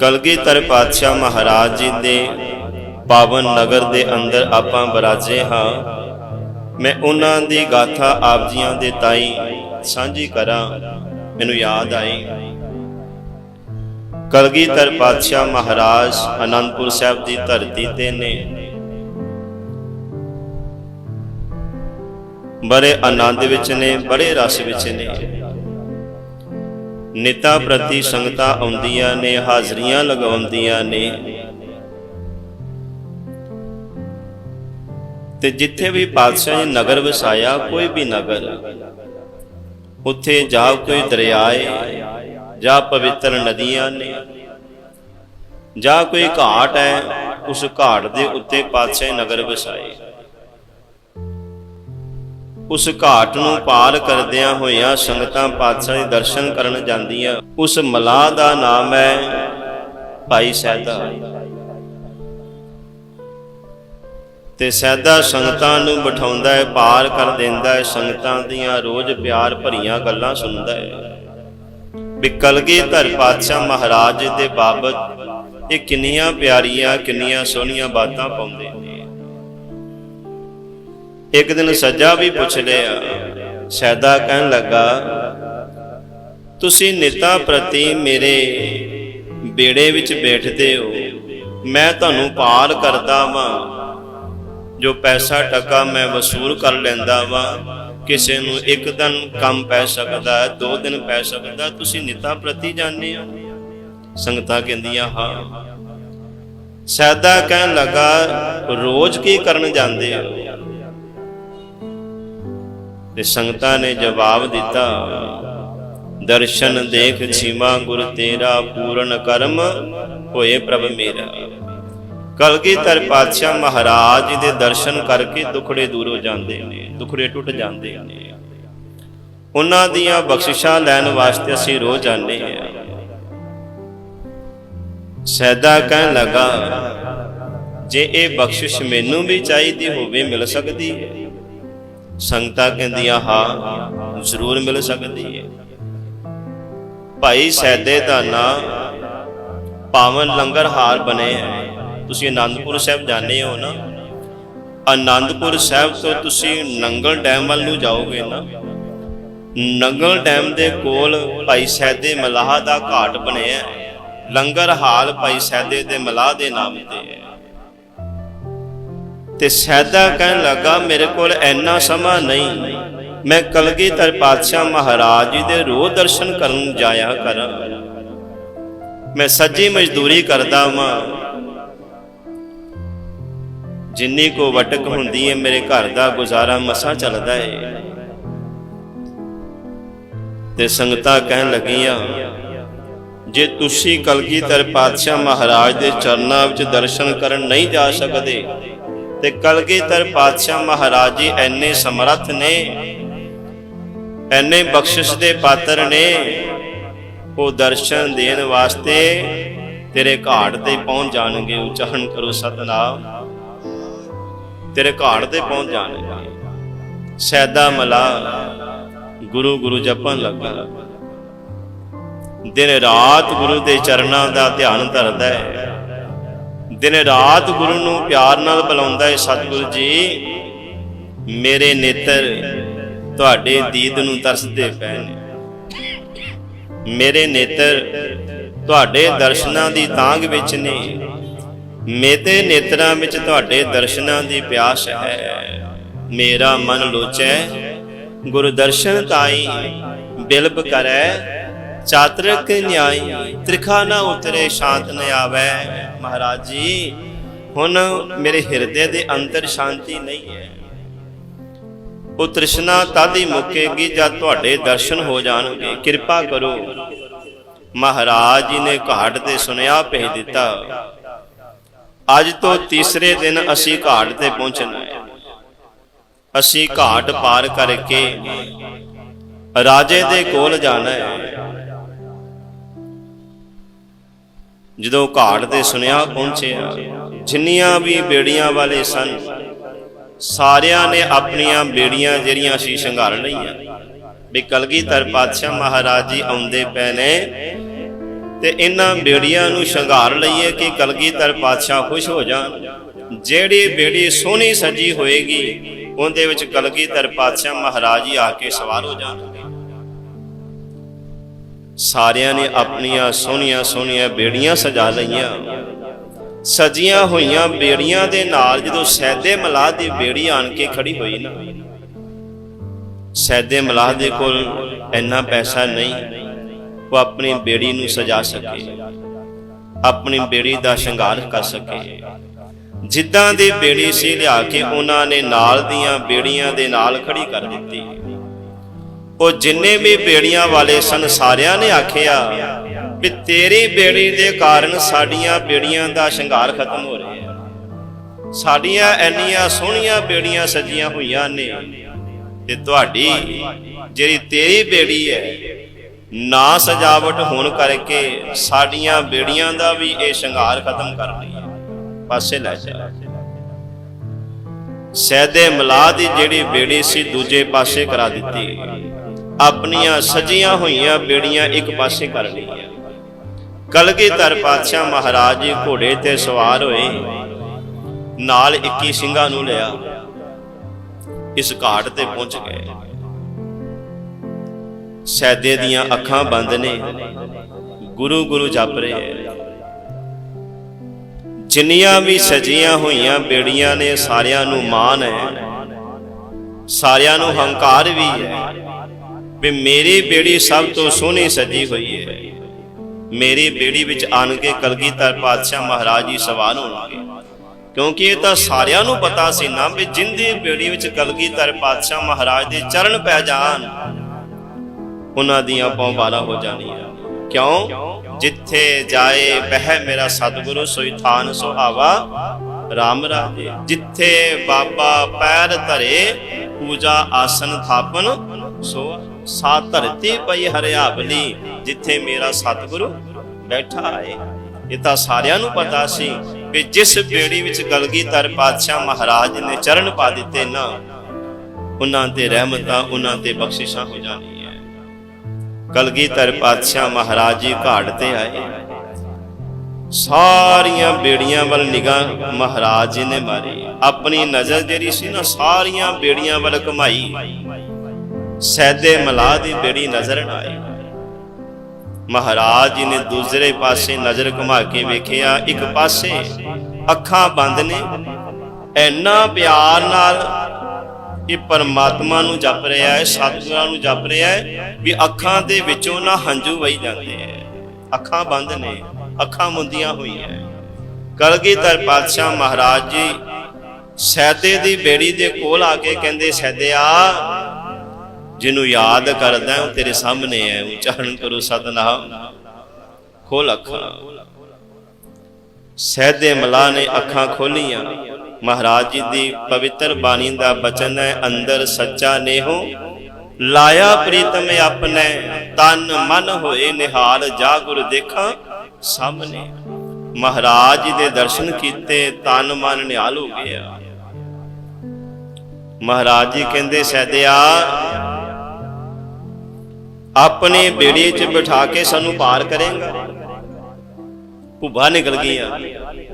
ਕਲਗੀਧਰ ਪਾਤਸ਼ਾਹ ਮਹਾਰਾਜ ਜੀ ਦੇ ਪਾਵਨ ਨਗਰ ਦੇ ਅੰਦਰ ਆਪਾਂ ਬਰਾਜੇ ਹਾਂ। ਮੈਂ ਉਹਨਾਂ ਦੀ ਗਾਥਾ ਆਪ ਜੀਆਂ ਦੇ ਤਾਈ ਸਾਂਝੀ ਕਰਾਂ। ਮੈਨੂੰ ਯਾਦ ਆਈ। ਕਲਗੀਧਰ ਪਾਤਸ਼ਾਹ ਮਹਾਰਾਜ ਅਨੰਦਪੁਰ ਸਾਹਿਬ ਦੀ ਧਰਤੀ ਤੇ ਨੇ। ਬੜੇ ਆਨੰਦ ਵਿੱਚ ਨੇ, ਬੜੇ ਰਸ ਵਿੱਚ ਨੇ। ਨਿਤਾ ਪ੍ਰਤੀ ਸੰਗਤਾਂ ਆਉਂਦੀਆਂ ਨੇ, ਹਾਜ਼ਰੀਆਂ ਲਗਾਉਂਦੀਆਂ ਨੇ। ਤੇ ਜਿੱਥੇ ਵੀ ਪਾਤਸ਼ਾਹ ਨੇ ਨਗਰ ਵਸਾਇਆ, ਕੋਈ ਵੀ ਨਗਰ, ਉੱਥੇ ਜਾਂ ਕੋਈ ਦਰਿਆਏ, ਜਾਂ ਪਵਿੱਤਰ ਨਦੀਆਂ ਨੇ, ਜਾਂ ਕੋਈ ਘਾਟ ਹੈ, ਉਸ ਘਾਟ ਦੇ ਉੱਤੇ ਪਾਤਸ਼ਾਹ ਨਗਰ ਵਸਾਏ। ਉਸ ਘਾਟ ਨੂੰ ਪਾਰ ਕਰਦਿਆਂ ਹੋਇਆਂ ਸੰਗਤਾਂ ਪਾਤਸ਼ਾਹ ਦੇ ਦਰਸ਼ਨ ਕਰਨ ਜਾਂਦੀਆਂ। ਉਸ ਮਲਾਹ ਦਾ ਨਾਮ ਹੈ ਭਾਈ ਸੈਦਾ। ਤੇ ਸੈਦਾ ਸੰਗਤਾਂ ਨੂੰ ਬਿਠਾਉਂਦਾ ਹੈ, ਪਾਰ ਕਰ ਦਿੰਦਾ ਹੈ, ਸੰਗਤਾਂ ਦੀਆਂ ਰੋਜ਼ ਪਿਆਰ ਭਰੀਆਂ ਗੱਲਾਂ ਸੁਣਦਾ ਹੈ। ਵੀ ਧਰ ਪਾਤਸ਼ਾਹ ਮਹਾਰਾਜ ਦੇ ਬਾਬਤ ਇਹ ਕਿੰਨੀਆਂ ਪਿਆਰੀਆਂ, ਕਿੰਨੀਆਂ ਸੋਹਣੀਆਂ ਬਾਤਾਂ ਪਾਉਂਦੇ ਨੇ। ਇੱਕ ਦਿਨ ਸੱਜਾ ਵੀ ਪੁੱਛ ਲਿਆ, ਸੈਦਾ ਕਹਿਣ ਲੱਗਾ, ਤੁਸੀਂ ਨਿਤਾ ਪ੍ਰਤੀ ਮੇਰੇ ਬੇੜੇ ਵਿੱਚ ਬੈਠਦੇ ਹੋ, ਮੈਂ ਤੁਹਾਨੂੰ ਪਾਰ ਕਰਦਾ ਵਾਂ। ਜੋ ਪੈਸਾ ਟਕਾ ਮੈਂ ਵਸੂਲ ਕਰ ਲੈਂਦਾ ਵਾਂ। ਕਿਸੇ ਨੂੰ ਇੱਕ ਦਿਨ ਕੰਮ ਪੈ ਸਕਦਾ, ਦੋ ਦਿਨ ਪੈ ਸਕਦਾ, ਤੁਸੀਂ ਨਿਤਾ ਪ੍ਰਤੀ ਜਾਣਦੇ ਹੋ? ਸੰਗਤਾਂ ਕਹਿੰਦੀਆਂ, ਹਾਂ। ਸੈਦਾ ਕਹਿਣ ਲੱਗਾ, ਰੋਜ਼ ਕੀ ਕਰਨ ਜਾਂਦੇ ਹੋ? ਤੇ ਸੰਗਤਾਂ ਨੇ ਜਵਾਬ ਦਿੱਤਾ, ਦਰਸ਼ਨ ਦੇਖ ਛੀਮਾ ਗੁਰ ਤੇਰਾ ਪੂਰਨ ਕਰਮ ਹੋਏ ਪ੍ਰਭ ਮੇਰਾ। ਕਲਗੀਧਰ ਪਾਤਸ਼ਾਹ ਮਹਾਰਾਜ ਜੀ ਦੇ ਦਰਸ਼ਨ ਕਰਕੇ ਦੁਖੜੇ ਦੂਰ ਹੋ ਜਾਂਦੇ ਨੇ, ਦੁਖੜੇ ਟੁੱਟ ਜਾਂਦੇ ਨੇ। ਉਹਨਾਂ ਦੀਆਂ ਬਖਸ਼ਿਸ਼ਾਂ ਲੈਣ ਵਾਸਤੇ ਅਸੀਂ ਰੋਜ਼ ਜਾਂਦੇ ਹਾਂ। ਸੈਦਾ ਕਹਿਣ ਲੱਗਾ, ਜੇ ਇਹ ਬਖਸ਼ਿਸ਼ ਮੈਨੂੰ ਵੀ ਚਾਹੀਦੀ ਹੋਵੇ, ਮਿਲ ਸਕਦੀ ਹੈ? ਸੰਗਤਾਂ ਕਹਿੰਦੀਆਂ, ਹਾਂ, ਜ਼ਰੂਰ ਮਿਲ ਸਕਦੀ ਹੈ ਭਾਈ ਸੈਦੇ ਦਾ ਨਾਂ ਪਾਵਨ ਲੰਗਰ ਹਾਰ ਬਣੇ ਹੈ। ਤੁਸੀਂ ਆਨੰਦਪੁਰ ਸਾਹਿਬ ਜਾਂਦੇ ਹੋ ਨਾ? ਆਨੰਦਪੁਰ ਸਾਹਿਬ ਤੋਂ ਤੁਸੀਂ ਨੰਗਲ ਡੈਮ ਵੱਲ ਨੂੰ ਜਾਓਗੇ ਨਾ? ਨੰਗਲ ਡੈਮ ਦੇ ਕੋਲ ਭਾਈ ਸੈਦੇ ਮਲਾਹ ਦਾ ਘਾਟ ਬਣਿਆ ਲੰਗਰ ਹਾਲ ਭਾਈ ਸੈਦੇ ਦੇ ਮਲਾਹ ਦੇ ਨਾਮ ਤੇ ਹੈ। ਤੇ ਸੈਦਾ ਕਹਿਣ ਲੱਗਾ, ਮੇਰੇ ਕੋਲ ਇੰਨਾ ਸਮਾਂ ਨਹੀਂ। ਮੈਂ ਕਲਗੀਧਰ ਪਾਤਸ਼ਾਹ ਮਹਾਰਾਜ ਜੀ ਦੇ ਰੋਜ਼ ਦਰਸ਼ਨ ਕਰਨ ਜਾਇਆ ਕਰਾਂ। ਮੈਂ ਸੱਜੀ ਮਜ਼ਦੂਰੀ ਕਰਦਾ ਵਾਂ। ਜਿੰਨੀ ਕੋ ਵਟਕ ਹੁੰਦੀ ਹੈ ਮੇਰੇ ਘਰ ਦਾ ਗੁਜ਼ਾਰਾ ਮਸਾ ਚੱਲਦਾ ਏ। ਤੇ ਸੰਗਤਾਂ ਕਹਿਣ ਲੱਗੀਆਂ, ਜੇ ਤੁਸੀਂ ਕਲਗੀਧਰ ਪਾਤਸ਼ਾਹ ਮਹਾਰਾਜ ਦੇ ਚਰਨਾਂ ਵਿੱਚ ਦਰਸ਼ਨ ਕਰਨ ਨਹੀਂ ਜਾ ਸਕਦੇ ਤੇ ਕਲਗੀਧਰ ਪਾਤਸ਼ਾਹ ਮਹਾਰਾਜ ਜੀ ਐਨੇ ਸਮਰੱਥ ਨੇ, ਐਨੇ ਬਖਸ਼ਿਸ਼ ਦੇ ਪਾਤਰ ਨੇ, ਉਹ ਦਰਸ਼ਨ ਦੇਣ ਵਾਸਤੇ ਤੇਰੇ ਘਾਟ ਤੇ ਪਹੁੰਚ ਜਾਣਗੇ, ਉਚਾਰਨ ਕਰੋ ਸਤਨਾਮ। ਤੇਰੇ ਘਾਟ ਤੇ ਪਹੁੰਚ ਜਾਣਗੇ। ਸੈਦਾ ਮਲਾ, ਗੁਰੂ ਗੁਰੂ ਜਪਣ ਲੱਗਾ। ਦਿਨ ਰਾਤ ਗੁਰੂ ਦੇ ਚਰਨਾਂ ਦਾ ਧਿਆਨ ਧਰਦਾ ਹੈ। ਦਿਨ ਰਾਤ ਗੁਰੂ ਨੂੰ ਪਿਆਰ ਨਾਲ ਬੁਲਾਉਂਦਾ ਹੈ, ਸਤਿਗੁਰੂ ਜੀ, ਮੇਰੇ ਨੇਤਰ ਤੁਹਾਡੇ ਦੀਦ ਨੂੰ ਤਰਸਦੇ ਪਏ ਨੇ। ਮੇਰੇ ਨੇਤਰ ਤੁਹਾਡੇ ਦਰਸ਼ਨਾਂ ਦੀ ਤਾਂਗ ਵਿੱਚ ਨੇ। ਮੇਤੇ ਨੇਤਰਾਂ ਵਿੱਚ ਤੁਹਾਡੇ ਦਰਸ਼ਨਾਂ ਦੀ ਪਿਆਸ ਹੈ। ਮੇਰਾ ਮਨ ਲੋਚੈ ਗੁਰ ਦਰਸ਼ਨ ਤਾਈ ਬਿਲਬ ਕਰੈ ਚਾਤਰਕ ਨਿਆਈ, ਤ੍ਰਿਖਾ ਨਾ ਉਤਰੇ, ਸ਼ਾਂਤ ਨ ਆਵੈ। ਮਹਾਰਾਜ ਜੀ, ਹੁਣ ਮੇਰੇ ਹਿਰਦੇ ਦੇ ਅੰਦਰ ਸ਼ਾਂਤੀ ਨਹੀਂ ਹੈ। ਉਹ ਤ੍ਰਿਸ਼ਨਾ ਤਦ ਹੀ ਮੁੱਕੇਗੀ, ਜਦ ਤੁਹਾਡੇ ਦਰਸ਼ਨ ਹੋ ਜਾਣਗੇ। ਕਿਰਪਾ ਕਰੋ। ਮਹਾਰਾਜ ਜੀ ਨੇ ਘਾਟ ਤੇ ਸੁਨਿਆ ਭੇਜ ਦਿੱਤਾ। ਅੱਜ ਤੋਂ ਤੀਸਰੇ ਦਿਨ ਅਸੀਂ ਘਾਟ ਤੇ ਪਹੁੰਚਣਾ ਹੈ। ਅਸੀਂ ਘਾਟ ਪਾਰ ਕਰਕੇ ਰਾਜੇ ਦੇ ਕੋਲ ਜਾਣਾ ਹੈ। ਜਦੋਂ ਘਾਟ ਦੇ ਸੁਨੇਹਾ ਪਹੁੰਚਿਆ ਜਿੰਨੀਆਂ ਵੀ ਬੇੜੀਆਂ ਵਾਲੇ ਸਨ, ਸਾਰਿਆਂ ਨੇ ਆਪਣੀਆਂ ਬੇੜੀਆਂ ਜਿਹੜੀਆਂ ਸੀ ਸ਼ਿੰਗਾਰ ਲਈਆਂ। ਵੀ ਕਲਗੀਧਰ ਪਾਤਸ਼ਾਹ ਮਹਾਰਾਜ ਜੀ ਆਉਂਦੇ ਪਏ ਨੇ ਤੇ ਇਹਨਾਂ ਬੇੜੀਆਂ ਨੂੰ ਸ਼ਿੰਗਾਰ ਲਈਏ ਕਿ ਕਲਗੀਧਰ ਪਾਤਸ਼ਾਹ ਖੁਸ਼ ਹੋ ਜਾਣ। ਜਿਹੜੀ ਬੇੜੀ ਸੋਹਣੀ ਸਜੀ ਹੋਏਗੀ, ਉਹਦੇ ਵਿੱਚ ਕਲਗੀਧਰ ਪਾਤਸ਼ਾਹ ਮਹਾਰਾਜ ਜੀ ਆ ਕੇ ਸਵਾਰ ਹੋ ਜਾਣ। ਸਾਰਿਆਂ ਨੇ ਆਪਣੀਆਂ ਸੋਹਣੀਆਂ ਸੋਹਣੀਆਂ ਬੇੜੀਆਂ ਸਜਾ ਲਈਆਂ। ਸਜੀਆਂ ਹੋਈਆਂ ਬੇੜੀਆਂ ਦੇ ਨਾਲ ਜਦੋਂ ਸੈਦੇ ਮਲਾਹ ਦੀ ਬੇੜੀ ਆਣ ਕੇ ਖੜੀ ਹੋਈ ਨਾ, ਸੈਦੇ ਮਲਾਹ ਦੇ ਕੋਲ ਇੰਨਾ ਪੈਸਾ ਨਹੀਂ, ਉਹ ਆਪਣੀ ਬੇੜੀ ਨੂੰ ਸਜਾ ਸਕੇ, ਆਪਣੀ ਬੇੜੀ ਦਾ ਸ਼ਿੰਗਾਰ ਕਰ ਸਕੇ। ਜਿੱਦਾਂ ਦੀ ਬੇੜੀ ਸੀ ਲਿਆ ਕੇ ਉਹਨਾਂ ਨੇ ਨਾਲ ਦੀਆਂ ਬੇੜੀਆਂ ਦੇ ਨਾਲ ਖੜੀ ਕਰ ਦਿੱਤੀ। ਉਹ ਜਿੰਨੇ ਵੀ ਬੇੜੀਆਂ ਵਾਲੇ ਸਨ, ਸਾਰਿਆਂ ਨੇ ਆਖਿਆ ਵੀ ਤੇਰੀ ਬੇੜੀ ਦੇ ਕਾਰਨ ਸਾਡੀਆਂ ਬੇੜੀਆਂ ਦਾ ਸ਼ਿੰਗਾਰ ਖਤਮ ਹੋ ਰਿਹਾ ਹੈ। ਸਾਡੀਆਂ ਐਨੀਆਂ ਸੋਹਣੀਆਂ ਬੇੜੀਆਂ ਸਜੀਆਂ ਹੋਈਆਂ ਨੇ ਤੇ ਤੁਹਾਡੀ ਜਿਹੜੀ ਤੇਰੀ ਬੇੜੀ ਹੈ, ਨਾ ਸਜਾਵਟ ਹੋਣ ਕਰਕੇ ਸਾਡੀਆਂ ਬੇੜੀਆਂ ਦਾ ਵੀ ਇਹ ਸ਼ਿੰਗਾਰ ਖਤਮ ਕਰ ਰਹੀ ਹੈ। ਪਾਸੇ ਲੈ ਜਾ। ਸੈਦੇ ਮਲਾਹ ਦੀ ਜਿਹੜੀ ਬੇੜੀ ਸੀ, ਦੂਜੇ ਪਾਸੇ ਕਰਾ ਦਿੱਤੀ। ਆਪਣੀਆਂ ਸਜੀਆਂ ਹੋਈਆਂ ਬੇੜੀਆਂ ਇੱਕ ਪਾਸੇ ਕਰ ਲਈਆਂ। ਕਲਗੀਧਰ ਪਾਤਸ਼ਾਹ ਮਹਾਰਾਜ ਜੀ ਘੋੜੇ ਤੇ ਸਵਾਰ ਹੋਏ। ਨਾਲ 21 ਸਿੰਘਾਂ ਨੂੰ ਲਿਆ। ਇਸ ਘਾਟ ਤੇ ਪਹੁੰਚ ਗਏ। ਸੈਦੇ ਦੀਆਂ ਅੱਖਾਂ ਬੰਦ ਨੇ। ਗੁਰੂ ਗੁਰੂ ਜਪ ਰਹੇ। ਜਿੰਨੀਆਂ ਵੀ ਸਜੀਆਂ ਹੋਈਆਂ ਬੇੜੀਆਂ ਨੇ ਸਾਰਿਆਂ ਨੂੰ ਮਾਣ ਹੈ। ਸਾਰਿਆਂ ਨੂੰ ਹੰਕਾਰ ਵੀ ਹੈ। ਵੀ ਮੇਰੀ ਬੇੜੀ ਸਭ ਤੋਂ ਸੋਹਣੀ ਸਜੀ ਹੋਈ ਹੈ। ਮੇਰੀ ਬੇੜੀ ਵਿੱਚ ਆਣ ਕੇ ਕਲਗੀਧਰ ਪਾਤਸ਼ਾਹ ਮਹਾਰਾਜ ਜੀ ਸਵਾਰ ਹੋਣਗੇ। ਕਿਉਂਕਿ ਇਹ ਤਾਂ ਸਾਰਿਆਂ ਨੂੰ ਪਤਾ ਸੀ ਨਾ ਵੀ ਜਿੰਦੀ ਬੇੜੀ ਵਿੱਚ ਕਲਗੀਧਰ ਪਾਤਸ਼ਾਹ ਮਹਾਰਾਜ ਦੇ ਚਰਨ ਪੈ ਜਾਣ, ਉਹਨਾਂ ਦੀਆਂ ਪੌਂਬਾਰਾ ਹੋ ਜਾਣੀਆਂ। ਕਿਉਂ? ਜਿੱਥੇ ਜਾਏ ਬਹਿ ਮੇਰਾ ਸਤਿਗੁਰੂ, ਸੋਈ ਥਾਨ ਸੁਹਾਵਾ RAM ਰਾਜੇ। ਜਿੱਥੇ ਬਾਬਾ ਪੈਰ ਧਰੇ, ਪੂਜਾ ਆਸਨ ਥਾਪਨ, ਸੋ ਸਾ ਧਰਤੀ ਪਈ ਹਰਿਆਵਲੀ, ਜਿੱਥੇ ਮੇਰਾ ਸਤਿਗੁਰੂ ਬੈਠਾ ਹੈ ਇਹ ਤਾਂ ਸਾਰਿਆਂ ਨੂੰ ਪਤਾ ਸੀ ਕਿ ਜਿਸ ਬੇੜੀ ਵਿੱਚ ਗਲਗੀਧਰ ਪਾਤਸ਼ਾਹ ਮਹਾਰਾਜ ਨੇ ਚਰਨ ਪਾ ਦਿੱਤੇ ਨਾ, ਉਹਨਾਂ ਤੇ ਰਹਿਮਤਾਂ, ਉਹਨਾਂ ਤੇ ਬਖਸ਼ਿਸ਼ਾਂ ਹੋ ਜਾਣੀਆਂ। ਕਲਗੀਧਰ ਪਾਤਸ਼ਾਹ ਮਹਾਰਾਜ ਜੀ ਘਾਟ ਤੇ ਆਏ। ਸਾਰੀਆਂ ਬੇੜੀਆਂ ਵੱਲ ਨਿਗਾਹ ਮਹਾਰਾਜ ਜੀ ਨੇ ਮਾਰੀ। ਆਪਣੀ ਨਜ਼ਰ ਜਿਹੜੀ ਸੀ ਨਾ, ਸਾਰੀਆਂ ਬੇੜੀਆਂ ਵੱਲ ਘੁਮਾਈ। ਸੈਦੇ ਮਲਾਹ ਦੀ ਬੇੜੀ ਨਜ਼ਰ ਨਾ ਆਈ। ਮਹਾਰਾਜ ਜੀ ਨੇ ਦੂਸਰੇ ਪਾਸੇ ਨਜ਼ਰ ਘੁਮਾ ਕੇ ਵੇਖਿਆ, ਇੱਕ ਪਾਸੇ ਅੱਖਾਂ ਬੰਦ ਨੇ। ਐਨਾ ਪਿਆਰ ਨਾਲ ਇਹ ਪਰਮਾਤਮਾ ਨੂੰ ਜਪ ਰਿਹਾ ਹੈ, ਸਤਿਗੁਰਾਂ ਨੂੰ ਜਪ ਰਿਹਾ ਹੈ ਵੀ ਅੱਖਾਂ ਦੇ ਵਿੱਚੋਂ ਨਾ ਹੰਝੂ ਵਹੀ ਜਾਂਦੇ ਐ ਅੱਖਾਂ ਬੰਦ ਨੇ, ਅੱਖਾਂ ਮੁੰਦੀਆਂ ਹੋਈਆਂ ਕਲਗੀਧਰ ਪਾਤਸ਼ਾਹ ਮਹਾਰਾਜ ਜੀ ਸੈਦੇ ਦੀ ਬੇੜੀ ਦੇ ਕੋਲ ਆ ਕੇ ਕਹਿੰਦੇ ਸੈਦਿਆ ਜਿਹਨੂੰ ਯਾਦ ਕਰਦਾ ਉਹ ਤੇਰੇ ਸਾਹਮਣੇ ਹੈ। ਉਚਾਰਨ ਕਰੋ ਸਤਨਾਮ। ਖੋਲ ਅੱਖਾਂ। ਸੈਦੇ ਮਲਾ ਨੇ ਅੱਖਾਂ ਖੋਲੀਆਂ। ਮਹਾਰਾਜ ਜੀ ਦੀ ਪਵਿੱਤਰ ਬਾਣੀ ਦਾ ਬਚਨ ਹੈ, ਅੰਦਰ ਸੱਚਾ ਨੇਹੋ। ਲਾਇਆ ਪ੍ਰੀਤਮ ਆਪਣੇ, ਤਨ ਮਨ ਹੋਏ ਨਿਹਾਲ, ਜਾ ਗੁਰ ਦੇਖਾਂ ਸਾਹਮਣੇ। ਮਹਾਰਾਜ ਜੀ ਦੇ ਦਰਸ਼ਨ ਕੀਤੇ, ਤਨ ਮਨ ਨਿਹਾਲ ਹੋ ਗਿਆ। ਮਹਾਰਾਜ ਜੀ ਕਹਿੰਦੇ ਸੈਦਿਆ ਆਪਣੇ ਬੇੜੀ 'ਚ ਬਿਠਾ ਕੇ ਸਾਨੂੰ ਪਾਰ ਕਰੇਗਾ। ਭੁੱਬਾ ਨਿਕਲ ਗਈਆਂ।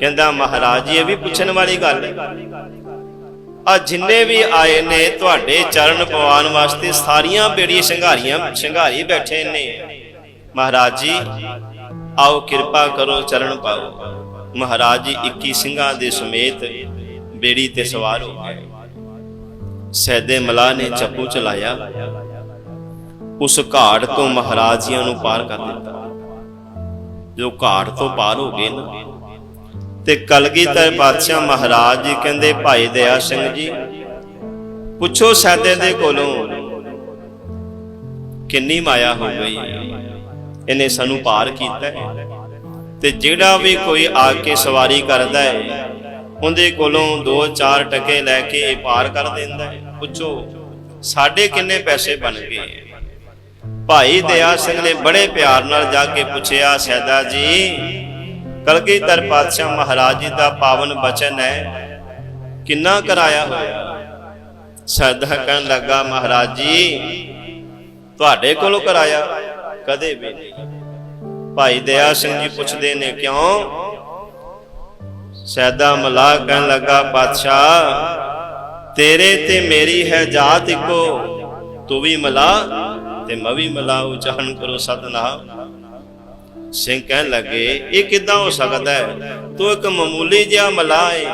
ਕਹਿੰਦਾ, ਮਹਾਰਾਜ ਜੀ ਇਹ ਵੀ ਪੁੱਛਣ ਵਾਲੀ ਗੱਲ ਆ ਜਿੰਨੇ ਵੀ ਆਏ ਨੇ, ਤੁਹਾਡੇ ਚਰਨ ਪਵਾਨ ਵਾਸਤੇ ਸਾਰੀਆਂ ਬੇੜੀਆਂ ਸ਼ਿੰਗਾਰੀਆਂ, ਸ਼ਿੰਗਾਰੀ ਬੈਠੇ ਨੇ। ਮਹਾਰਾਜ ਜੀ, ਆਓ ਕਿਰਪਾ ਕਰੋ, ਚਰਨ ਪਾਓ। ਮਹਾਰਾਜ ਜੀ 21 ਸਿੰਘਾਂ ਦੇ ਸਮੇਤ ਬੇੜੀ ਤੇ ਸਵਾਰ ਹੋ ਗਏ। ਸੈਦੇ ਮਲਾ ਨੇ ਚੱਪੂ ਚਲਾਇਆ। ਉਸ ਘਾਟ ਤੋਂ ਮਹਾਰਾਜ ਜੀਆਂ ਨੂੰ ਪਾਰ ਕਰ ਦਿੱਤਾ। ਜੋ ਘਾਟ ਤੋਂ ਪਾਰ ਹੋ ਗਏ ਨਾ। ਤੇ ਕਲਗੀਧਰ ਪਾਤਸ਼ਾਹ ਮਹਾਰਾਜ ਜੀ ਕਹਿੰਦੇ, ਭਾਈ ਦਇਆ ਸਿੰਘ ਜੀ, ਪੁੱਛੋ ਸੈਦੇ ਦੇ ਕੋਲੋਂ ਕਿੰਨੀ ਮਾਇਆ ਹੋ ਗਈ ਇਹਨੇ ਸਾਨੂੰ ਪਾਰ ਕੀਤਾ ਤੇ ਜਿਹੜਾ ਵੀ ਕੋਈ ਆ ਕੇ ਸਵਾਰੀ ਕਰਦਾ ਹੈ, ਉਹਦੇ ਕੋਲੋਂ 2-4 ਟਕੇ ਲੈ ਕੇ ਇਹ ਪਾਰ ਕਰ ਦਿੰਦਾ ਹੈ। ਪੁੱਛੋ, ਸਾਡੇ ਕਿੰਨੇ ਪੈਸੇ ਬਣ ਗਏ ਭਾਈ ਦਇਆ ਸਿੰਘ ਨੇ ਬੜੇ ਪਿਆਰ ਨਾਲ ਜਾ ਕੇ ਪੁੱਛਿਆ, ਸੈਦਾ ਜੀ, ਕਲਗੀਧਰ ਪਾਤਸ਼ਾਹ ਮਹਾਰਾਜ ਜੀ ਦਾ ਪਾਵਨ ਬਚਨ ਹੈ, ਕਿੰਨਾ ਕਰਾਇਆ ਹੋਇਆ? ਸੈਦਾ ਕਹਿਣ ਲੱਗਾ, ਮਹਾਰਾਜ ਜੀ, ਤੁਹਾਡੇ ਕੋਲੋਂ ਕਰਾਇਆ, ਕਦੇ ਵੀ ਨਹੀਂ। ਭਾਈ ਦਇਆ ਸਿੰਘ ਜੀ ਪੁੱਛਦੇ ਨੇ, ਕਿਉਂ? ਸੈਦਾ ਮਲਾਹ ਕਹਿਣ ਲੱਗਾ, ਪਾਤਸ਼ਾਹ, ਤੇਰੇ ਤੇ ਮੇਰੀ ਹੈ ਜਾਤ ਇੱਕੋ, ਤੂੰ ਵੀ ਮਲਾਹ? ਤੇ ਮੈਂ ਵੀ ਮਲਾ ਉਚਾਰਨ ਕਰੋ ਸਤਨਾਮ। ਸਿੰਘ ਕਹਿਣ ਲੱਗੇ, ਇਹ ਕਿਦਾਂ ਹੋ ਸਕਦਾ ਹੈ? ਤੂੰ ਇੱਕ ਮਾਮੂਲੀ ਜਿਹਾ ਮਲਾਹ ਹੈ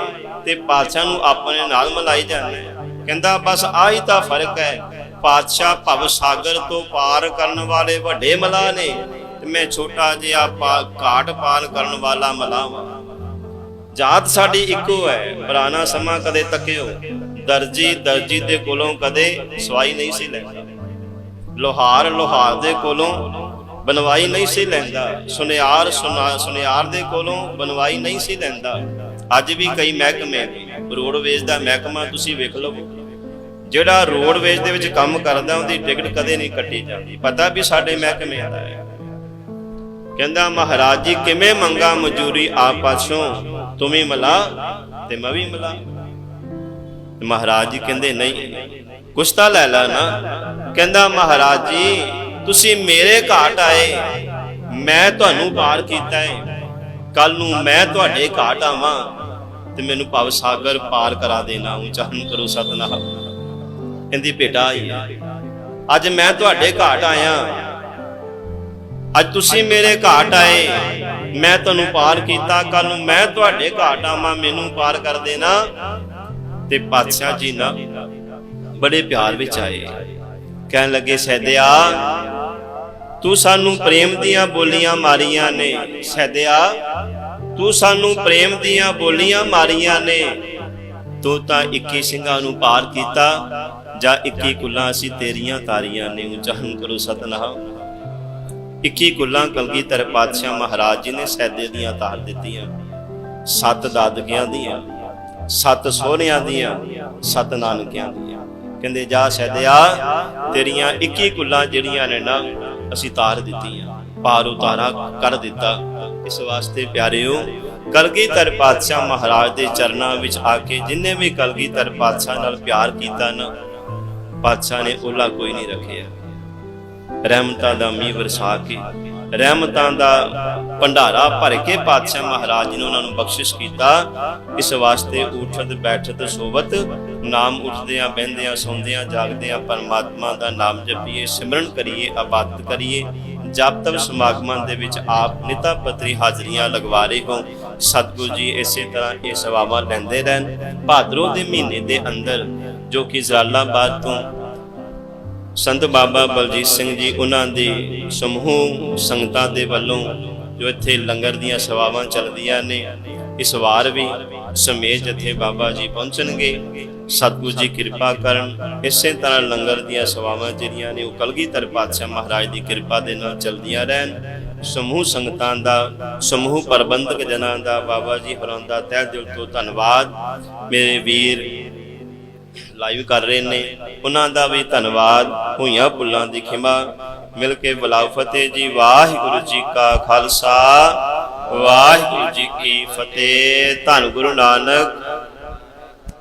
ਤੇ ਪਾਤਸ਼ਾਹ ਨੂੰ ਆਪਣੇ ਨਾਲ ਮਲਾਈ ਜਾਂਦਾ ਕਹਿੰਦਾ, ਬਸ ਆਹੀ ਤਾਂ ਫ਼ਰਕ ਹੈ। ਪਾਤਸ਼ਾਹ ਭਵ ਸਾਗਰ ਤੋਂ ਪਾਰ ਕਰਨ ਵਾਲੇ ਵੱਡੇ ਮਲਾਹ ਨੇ ਤੇ ਮੈਂ ਛੋਟਾ ਜਿਹਾ ਘਾਟ ਪਾਰ ਕਰਨ ਵਾਲਾ ਮਲਾਹ ਵਾਂ। ਜਾਤ ਸਾਡੀ ਇੱਕੋ ਹੈ। ਪੁਰਾਣਾ ਸਮਾਂ ਕਦੇ ਤੱਕਿਓ। ਦਰਜੀ ਦਰਜੀ ਦੇ ਕੋਲੋਂ ਕਦੇ ਸਵਾਈ ਨਹੀਂ ਸੀ ਲੈਂਦਾ। ਲੋਹਾਰ ਲੋਹਾਰ ਦੇ ਕੋਲੋਂ ਬਨਵਾਈ ਨਹੀਂ ਸੀ ਲੈਂਦਾ। ਸੁਨਿਆਰ ਸੁਨਿਆਰ ਦੇ ਕੋਲੋਂ ਬਨਵਾਈ ਨਹੀਂ ਸੀ ਲੈਂਦਾ। ਅੱਜ ਵੀ ਕਈ ਮਹਿਕਮੇ, ਰੋਡਵੇਜ਼ ਦਾ ਮਹਿਕਮਾ ਤੁਸੀਂ ਵੇਖ ਲਓ। ਜਿਹੜਾ ਰੋਡਵੇਜ਼ ਦੇ ਵਿੱਚ ਕੰਮ ਕਰਦਾ, ਉਹਦੀ ਟਿਕਟ ਕਦੇ ਨਹੀਂ ਕੱਟੀ ਜਾਂਦੀ। ਪਤਾ ਵੀ ਸਾਡੇ ਮਹਿਕਮੇ ਦਾ ਹੈ। ਕਹਿੰਦਾ, ਮਹਾਰਾਜ ਜੀ, ਕਿਵੇਂ ਮੰਗਾ ਮਜ਼ਦੂਰੀ ਆਪ ਪਾਛੋਂ ਤੁਮੀ ਮਲਾ ਤੇ ਮੈਂ ਵੀ ਮਲਾ। ਮਹਾਰਾਜ ਜੀ ਕਹਿੰਦੇ, ਨਹੀਂ ਕੁਛ ਤਾਂ ਲੈ ਲਾ ਨਾ ਕਹਿੰਦਾ, ਮਹਾਰਾਜ ਜੀ, ਤੁਸੀਂ ਮੇਰੇ ਘਾਟ ਆਏ। ਮੈਂ ਤੁਹਾਨੂੰ ਪਾਰ ਕੀਤਾ ਹੈ ਕੱਲ ਨੂੰ ਮੈਂ ਤੁਹਾਡੇ ਘਾਟ ਆਵਾਂ ਤੇ ਮੈਨੂੰ ਭਵ ਸਾਗਰ ਪਾਰ ਕਰਾ ਦੇਣਾ। ਉਚਾਰਨ ਕਰੋ ਸਤਨਾਮ। ਕਹਿੰਦੀ, ਬੇਟਾ ਆਈ ਅੱਜ ਮੈਂ ਤੁਹਾਡੇ ਘਾਟ ਆਇਆ। ਅੱਜ ਤੁਸੀਂ ਮੇਰੇ ਘਾਟ ਆਏ। ਮੈਂ ਤੁਹਾਨੂੰ ਪਾਰ ਕੀਤਾ। ਕੱਲ ਨੂੰ ਮੈਂ ਤੁਹਾਡੇ ਘਾਟ ਆਵਾਂ। ਮੈਨੂੰ ਪਾਰ ਕਰ ਦੇਣਾ ਤੇ ਪਾਤਸ਼ਾਹ ਜੀ ਨਾ ਬੜੇ ਪਿਆਰ ਵਿੱਚ ਆਏ। ਕਹਿਣ ਲੱਗੇ, ਸੈਦਿਆ, ਤੂੰ ਸਾਨੂੰ ਪ੍ਰੇਮ ਦੀਆਂ ਬੋਲੀਆਂ ਮਾਰੀਆਂ ਨੇ। ਸੈਦਿਆ, ਤੂੰ ਸਾਨੂੰ ਪ੍ਰੇਮ ਦੀਆਂ ਬੋਲੀਆਂ ਮਾਰੀਆਂ ਨੇ। ਤੂੰ ਤਾਂ 21 ਸਿੰਘਾਂ ਨੂੰ ਪਾਰ ਕੀਤਾ, ਜਾਂ 21 ਕੁੱਲਾਂ ਅਸੀਂ ਤੇਰੀਆਂ ਤਾਰੀਆਂ ਨੇ। ਉਚਾਰਨ ਕਰੋ ਸਤਨਾਮ। 21 ਕੁੱਲਾਂ ਕਲਗੀਧਰ ਪਾਤਸ਼ਾਹ ਮਹਾਰਾਜ ਜੀ ਨੇ ਸੈਦੇ ਦੀਆਂ ਤਾਰ ਦਿੱਤੀਆਂ। ਸੱਤ ਦਾਦਕਿਆਂ ਦੀਆਂ, ਸੱਤ ਸੋਹਣਿਆਂ ਦੀਆਂ, ਸੱਤ ਨਾਨਕਿਆਂ ਦੀਆਂ। ਕਹਿੰਦੇ, ਜਾ ਸੈਦਿਆ, ਤੇਰੀਆਂ 21 ਕੁੱਲਾਂ ਜਿਹੜੀਆਂ ਨੇ ਨਾ, ਅਸੀਂ ਤਾਰ ਦਿੱਤੀਆਂ, ਪਾਰ ਉਤਾਰਾ ਕਰ ਦਿੱਤਾ। ਇਸ ਵਾਸਤੇ ਪਿਆਰਿਓ, ਕਲਗੀਧਰ ਪਾਤਸ਼ਾਹ ਮਹਾਰਾਜ ਦੇ ਚਰਨਾਂ ਵਿੱਚ ਆ ਕੇ ਜਿਨਨੇ ਵੀ ਕਲਗੀਧਰ ਪਾਤਸ਼ਾਹ ਨਾਲ ਪਿਆਰ ਕੀਤਾ ਨਾ, ਪਾਤਸ਼ਾਹ ਨੇ ਉਹਲਾ ਕੋਈ ਨਹੀਂ ਰੱਖਿਆ। ਰਹਿਮਤਾਂ ਦਾ ਮੀਂਹ ਵਰਸਾ ਕੇ ਰਹਿਮਤਾਂ ਦਾ ਭੰਡਾਰਾ ਭਰ ਕੇ ਪਾਤਸ਼ਾਹ ਮਹਾਰਾਜ ਜੀ ਨੇ ਉਹਨਾਂ ਨੂੰ ਬਖਸ਼ਿਸ਼ ਕੀਤਾ। ਇਸ ਵਾਸਤੇ ਉਠਤ ਬੈਠਤ ਸੋਵਤ, ਨਾਮ ਉੱਠਦਿਆਂ, ਬਹਿੰਦਿਆਂ, ਸੌਂਦਿਆਂ, ਜਾਗਦਿਆਂ ਪਰਮਾਤਮਾ ਦਾ ਨਾਮ ਜਪੀਏ, ਸਿਮਰਨ ਕਰੀਏ ਇਬਾਦਤ ਕਰੀਏ। ਜਪ ਤਪ ਸਮਾਗਮਾਂ ਦੇ ਵਿੱਚ ਆਪ ਨਿਤਾ ਪਤਰੀ ਹਾਜ਼ਰੀਆਂ ਲਗਵਾ ਰਹੇ ਹੋ। ਸਤਿਗੁਰੂ ਜੀ ਇਸੇ ਤਰ੍ਹਾਂ ਇਹ ਸੇਵਾਵਾਂ ਲੈਂਦੇ ਰਹਿਣ। ਭਾਦਰੋਂ ਦੇ ਮਹੀਨੇ ਦੇ ਅੰਦਰ ਜੋ ਕਿ ਜਲਾਲਾਬਾਦ ਤੋਂ ਸੰਤ ਬਾਬਾ ਬਲਜੀਤ ਸਿੰਘ ਜੀ, ਉਹਨਾਂ ਦੀ ਸਮੂਹ ਸੰਗਤਾਂ ਦੇ ਵੱਲੋਂ ਜੋ ਇੱਥੇ ਲੰਗਰ ਦੀਆਂ ਸੇਵਾਵਾਂ ਚੱਲਦੀਆਂ ਨੇ, ਇਸ ਵਾਰ ਵੀ ਸਮੇਤ ਜਥੇ ਬਾਬਾ ਜੀ ਪਹੁੰਚਣਗੇ, ਸਤਿਗੁਰੂ ਜੀ ਕਿਰਪਾ ਕਰਨ, ਇਸੇ ਤਰ੍ਹਾਂ ਲੰਗਰ ਦੀਆਂ ਸੇਵਾਵਾਂ ਜਿਹੜੀਆਂ ਨੇ, ਉਹ ਕਲਗੀਧਰ ਪਾਤਸ਼ਾਹ ਮਹਾਰਾਜ ਦੀ ਕਿਰਪਾ ਦੇ ਨਾਲ ਚਲਦੀਆਂ ਰਹਿਣ। ਸਮੂਹ ਸੰਗਤਾਂ ਦਾ, ਸਮੂਹ ਪ੍ਰਬੰਧਕ ਜਨਾਂ ਦਾ, ਬਾਬਾ ਜੀ ਹੋਰਾਂ ਦਾ ਤਹਿ ਦਿਲ ਤੋਂ ਧੰਨਵਾਦ। ਮੇਰੇ ਵੀਰ ਲਾਈਵ ਕਰ ਰਹੇ ਨੇ। ਉਹਨਾਂ ਦਾ ਵੀ ਧੰਨਵਾਦ। ਹੋਈਆਂ ਭੁੱਲਾਂ ਦੀ ਖਿਮਾ। ਮਿਲ ਕੇ ਬੁਲਾਓ ਫਤਿਹ ਜੀ। ਵਾਹਿਗੁਰੂ ਜੀ ਕਾ ਖਾਲਸਾ। ਵਾਹਿਗੁਰੂ ਜੀ ਕੀ ਫਤਿਹ। ਧੰਨ ਗੁਰੂ ਨਾਨਕ।